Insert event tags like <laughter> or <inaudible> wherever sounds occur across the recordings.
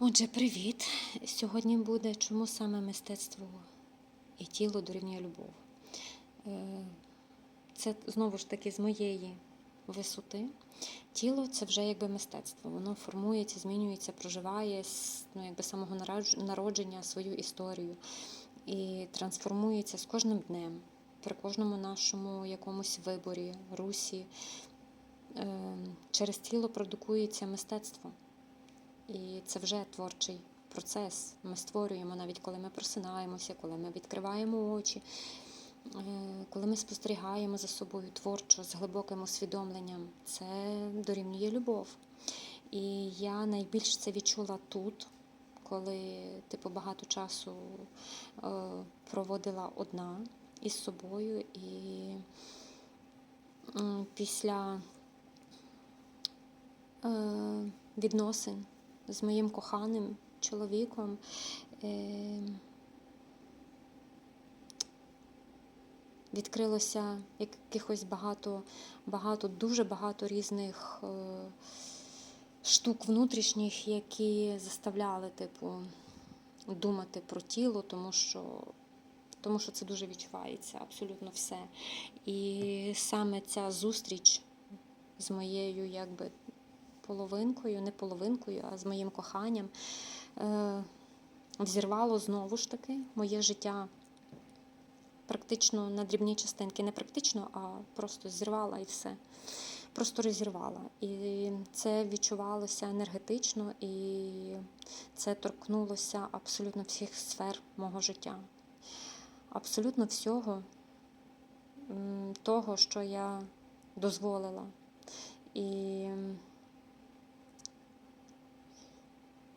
Отже, привіт! Сьогодні буде чому саме мистецтво і тіло дорівнює любов. Е, Це знову ж таки з моєї висоти. Тіло це вже якби мистецтво. Воно формується, змінюється, проживає з ну, якби самого народження свою історію і трансформується з кожним днем, при кожному нашому якомусь виборі, русі. Е, Через тіло продукується мистецтво. І це вже творчий процес. Ми створюємо навіть коли ми просинаємося, коли ми відкриваємо очі, е, коли ми спостерігаємо за собою творчо з глибоким усвідомленням. Це дорівнює любов. І я найбільш це відчула тут, коли типу багато часу е, проводила одна із собою, і після е, відносин з моїм коханим чоловіком. Е, відкрилося якихось багато, багато, дуже багато різних е, штук внутрішніх, які заставляли, типу, думати про тіло, тому що. Тому що це дуже відчувається абсолютно все. І саме ця зустріч з моєю якби половинкою, не половинкою, а з моїм коханням е, взірвало знову ж таки моє життя практично на дрібні частинки. Не практично, а просто зірвала і все. Просто розірвала. І це відчувалося енергетично, і це торкнулося абсолютно всіх сфер мого життя. Абсолютно всього того, що я дозволила. І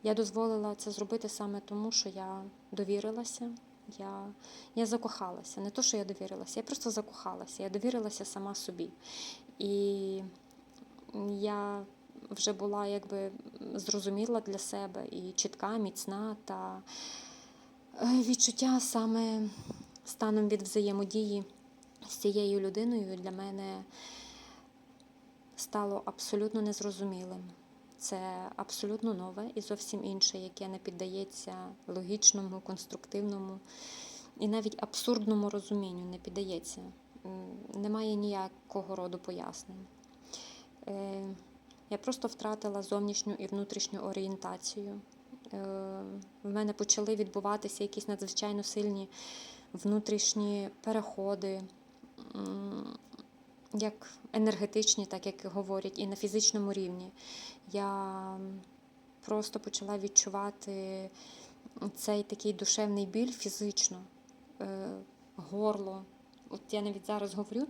я дозволила це зробити саме тому, що я довірилася, я, я закохалася. Не то, що я довірилася, я просто закохалася. Я довірилася сама собі. І я вже була якби зрозуміла для себе і чітка, міцна та е, відчуття саме станом від взаємодії з цією людиною для мене стало абсолютно незрозумілим. Це абсолютно нове і зовсім інше, яке не піддається логічному, конструктивному і навіть абсурдному розумінню не піддається. Немає ніякого роду пояснень. Е, Я просто втратила зовнішню і внутрішню орієнтацію. Е, В мене почали відбуватися якісь надзвичайно сильні внутрішні переходи, як енергетичні, так як говорять, і на фізичному рівні. Я просто почала відчувати цей такий душевний біль фізично, е, горло. От я навіть зараз говорю,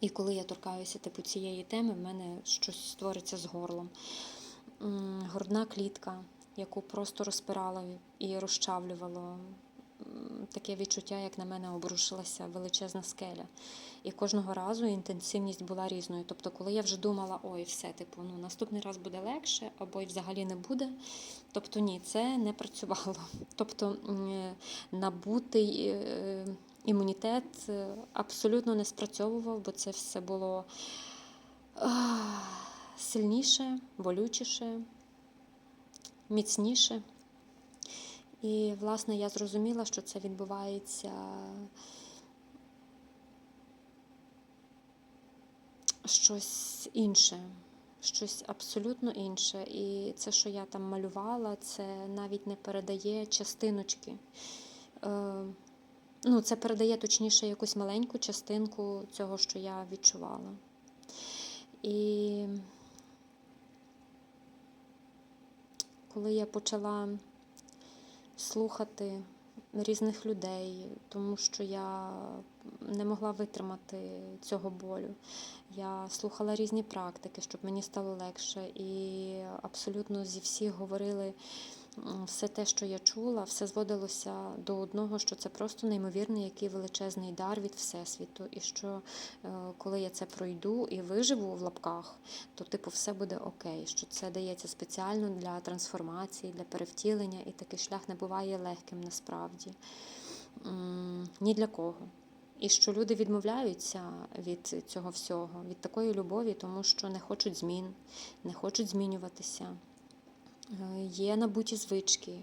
і коли я торкаюся типу, цієї теми, в мене щось створиться з горлом. М, Грудна клітка, яку просто розпирала і розчавлювало. Таке відчуття, як на мене обрушилася величезна скеля. І кожного разу інтенсивність була різною. Тобто, коли я вже думала, ой, все, типу, ну наступний раз буде легше, або й взагалі не буде. Тобто ні, це не працювало. <laughs> Тобто набутий е, імунітет е, абсолютно не спрацьовував, бо це все було сильніше, болючіше, міцніше. І, власне, я зрозуміла, що це відбувається щось інше, щось абсолютно інше. І це, що я там малювала, це навіть не передає частиночки. Е, Ну, це передає точніше якусь маленьку частинку цього, що я відчувала. І коли я почала слухати різних людей, тому що я не могла витримати цього болю. Я слухала різні практики, щоб мені стало легше. І абсолютно зі всіх говорили все те, що я чула, все зводилося до одного, що це просто неймовірний, який величезний дар від Всесвіту. І що е, коли я це пройду і виживу в лапках, то типу все буде окей. Що це дається спеціально для трансформації, для перевтілення, і такий шлях не буває легким насправді. Ні для кого. І що люди відмовляються від цього всього, від такої любові, тому що не хочуть змін, не хочуть змінюватися. Е, є набуті звички,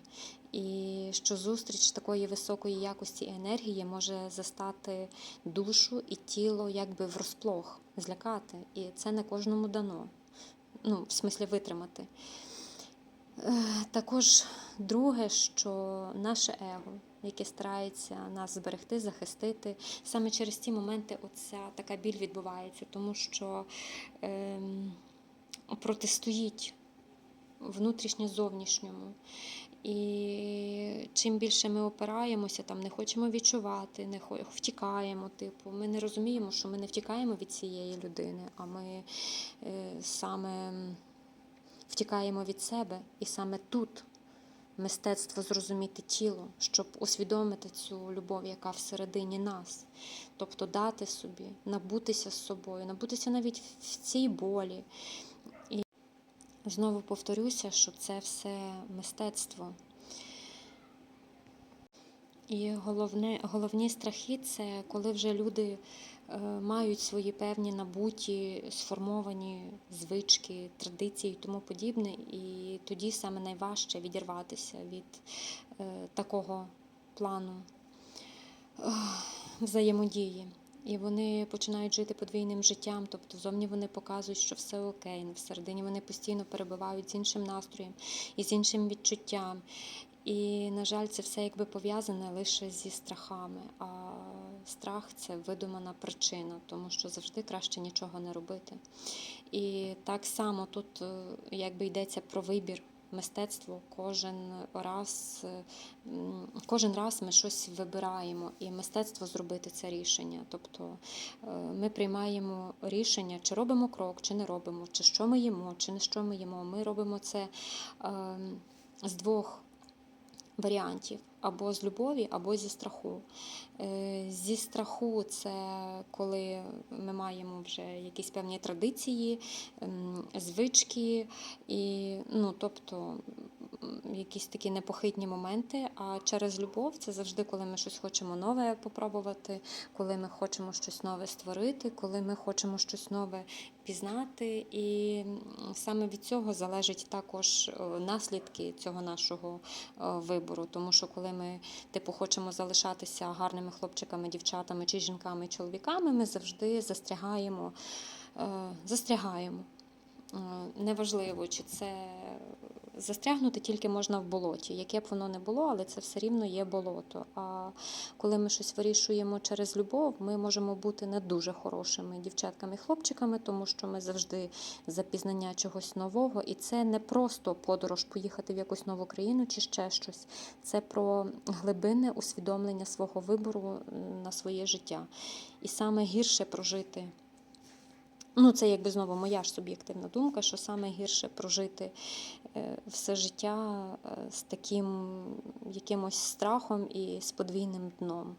і що зустріч такої високої якості енергії може застати душу і тіло якби врозплох, злякати. І це не кожному дано. Ну, в смислі витримати. Е, Також друге, що наше его, яке старається нас зберегти, захистити, саме через ці моменти оця така біль відбувається, тому що ем, протистоїть внутрішнє зовнішньому. І чим більше ми опираємося, там не хочемо відчувати, не хо- втікаємо. Типу, ми не розуміємо, що ми не втікаємо від цієї людини, а ми е, саме втікаємо від себе, і саме тут мистецтво зрозуміти тіло, щоб усвідомити цю любов, яка всередині нас. Тобто дати собі, набутися з собою, набутися навіть в цій болі. Знову повторюся, що це все мистецтво. І головне, головні страхи це коли вже люди е, мають свої певні набуті, сформовані звички, традиції і тому подібне. І тоді саме найважче відірватися від е, такого плану е, взаємодії. І вони починають жити подвійним життям, тобто зовні вони показують, що все окей, але всередині вони постійно перебувають з іншим настроєм і з іншим відчуттям. І, на жаль, це все якби пов'язане лише зі страхами. А страх це видумана причина, тому що завжди краще нічого не робити. І так само тут е, якби йдеться про вибір. Мистецтво кожен раз, кожен раз ми щось вибираємо, і мистецтво зробити це рішення. Тобто е, ми приймаємо рішення, чи робимо крок, чи не робимо, чи що ми їмо, чи не що ми їмо. Ми робимо це е, з двох варіантів: або з любові, або зі страху. Е, Зі страху це коли ми маємо вже якісь певні традиції, ем, звички, і, ну, тобто якісь такі непохитні моменти. А через любов це завжди, коли ми щось хочемо нове попробувати, коли ми хочемо щось нове створити, коли ми хочемо щось нове пізнати. І саме від цього залежать також е, наслідки цього нашого е, вибору. Тому що коли ми типу хочемо залишатися гарними хлопчиками, дівчатами чи жінками, чоловіками, ми завжди застрягаємо, е, застрягаємо. Е, Неважливо, чи це застрягнути тільки можна в болоті, яке б воно не було, але це все рівно є болото. А коли ми щось вирішуємо через любов, ми можемо бути не дуже хорошими дівчатками і хлопчиками, тому що ми завжди за пізнання чогось нового, і це не просто подорож поїхати в якусь нову країну чи ще щось. Це про глибинне усвідомлення свого вибору на своє життя. І саме гірше прожити. Ну, це якби знову моя ж суб'єктивна думка, що саме гірше прожити е, все життя е, з таким якимось страхом і з подвійним дном.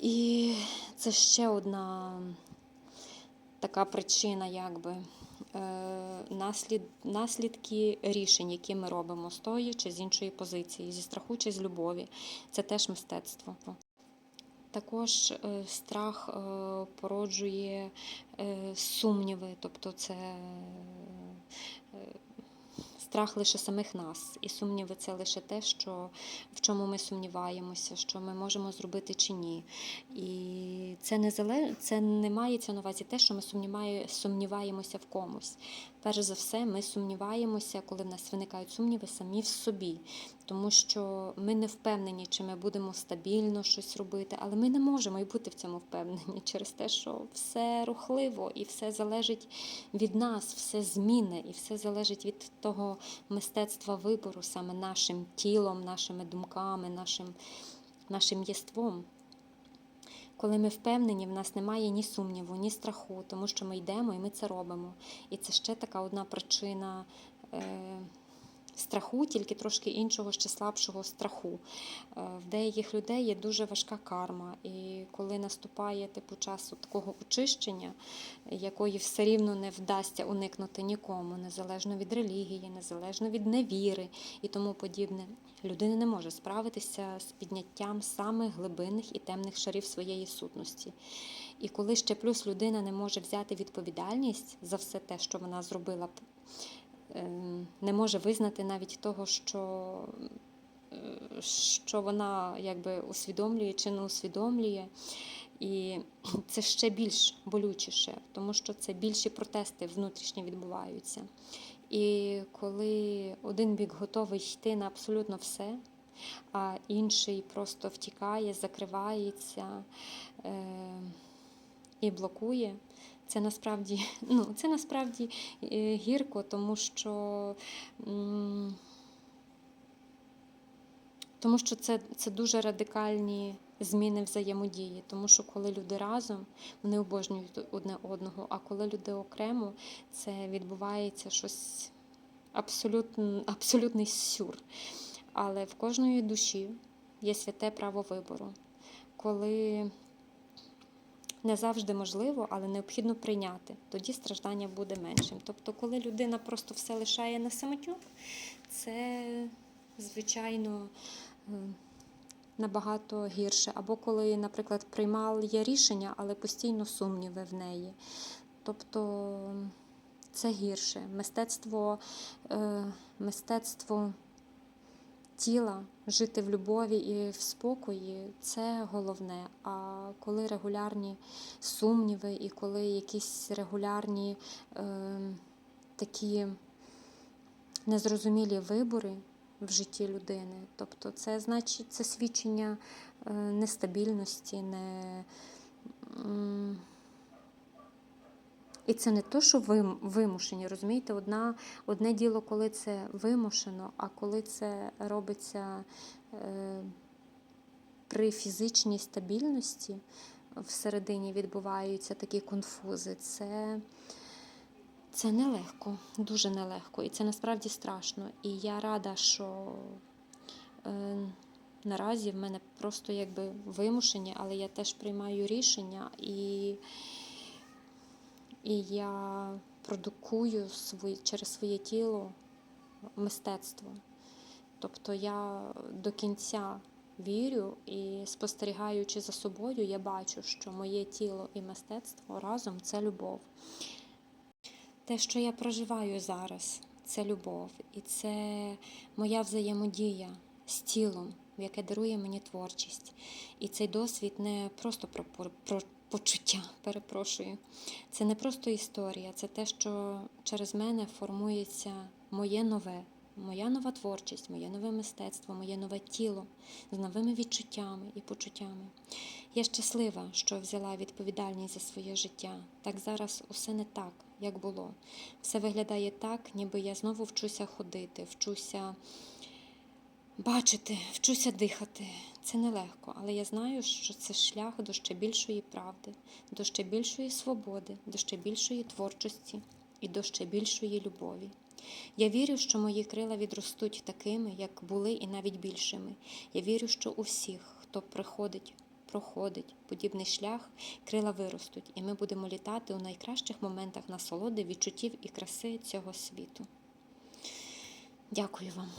І це ще одна така причина, якби е, наслід, наслідки рішень, які ми робимо з тої чи з іншої позиції, зі страху чи з любові. Це теж мистецтво. Також е, страх е, породжує е, сумніви, тобто це страх лише самих нас. І сумніви це лише те, що, в чому ми сумніваємося, що ми можемо зробити чи ні. І це не, зале... це не мається на увазі те, що ми сумніваємося в комусь. Перш за все, ми сумніваємося, коли в нас виникають сумніви самі в собі, тому що ми не впевнені, чи ми будемо стабільно щось робити, але ми не можемо і бути в цьому впевнені <laughs> через те, що все рухливо і все залежить від нас, все змінне, і все залежить від того мистецтва вибору, саме нашим тілом, нашими думками, нашим, нашим єством. Коли ми впевнені, в нас немає ні сумніву, ні страху, тому що ми йдемо і ми це робимо. І це ще така одна причина е, страху, тільки трошки іншого, ще слабшого страху. Е, в деяких людей є дуже важка карма. І коли наступає типу часу такого очищення, якої все рівно не вдасться уникнути нікому, незалежно від релігії, незалежно від невіри і тому подібне, людина не може справитися з підняттям самих глибинних і темних шарів своєї сутності. І коли ще плюс людина не може взяти відповідальність за все те, що вона зробила не може визнати навіть того, що, е, що вона якби усвідомлює чи не усвідомлює. І <clears throat> це ще більш болючіше, тому що це більші протести внутрішні відбуваються. І коли один бік готовий йти на абсолютно все, а інший просто втікає, закривається е- і блокує, це насправді, <laughs> ну, це насправді е, гірко, тому що. тому що це, це дуже радикальні зміни взаємодії. Тому що коли люди разом, вони обожнюють одне одного, а коли люди окремо, це відбувається щось абсолютно, абсолютний сюр. Але в кожної душі є святе право вибору. Коли не завжди можливо, але необхідно прийняти, тоді страждання буде меншим. Тобто, коли людина просто все лишає на самотюк, це звичайно е, набагато гірше. Або коли, наприклад, приймає рішення, але постійно сумніви в неї. Тобто це гірше. Мистецтво, е, мистецтво тіла, жити в любові і в спокої це головне. А коли регулярні сумніви, і коли якісь регулярні е, такі незрозумілі вибори в житті людини, тобто це значить це свідчення е, нестабільності, не. І це не то, що вим- вимушені, розумієте, одна, одне діло, коли це вимушено, а коли це робиться е, при фізичній стабільності, всередині відбуваються такі конфузи. Це, це нелегко, дуже нелегко. І це насправді страшно. І я рада, що е, наразі в мене просто якби вимушені, але я теж приймаю рішення і. І я продукую свої, через своє тіло мистецтво. Тобто я до кінця вірю і спостерігаючи за собою, я бачу, що моє тіло і мистецтво разом це любов. Те, що я проживаю зараз, це любов. І це моя взаємодія з тілом, яке дарує мені творчість. І цей досвід не просто про, про, про почуття, перепрошую. Це не просто історія, це те, що через мене формується моє нове, моя нова творчість, моє нове мистецтво, моє нове тіло з новими відчуттями і почуттями. Я щаслива, що взяла відповідальність за своє життя. Так зараз усе не так, як було. Все виглядає так, ніби я знову вчуся ходити, вчуся бачити, вчуся дихати. Це нелегко, але я знаю, що це шлях до ще більшої правди, до ще більшої свободи, до ще більшої творчості і до ще більшої любові. Я вірю, що мої крила відростуть такими, як були, і навіть більшими. Я вірю, що у всіх, хто приходить, проходить подібний шлях, крила виростуть, і ми будемо літати у найкращих моментах насолоди, відчуттів і краси цього світу. Дякую вам.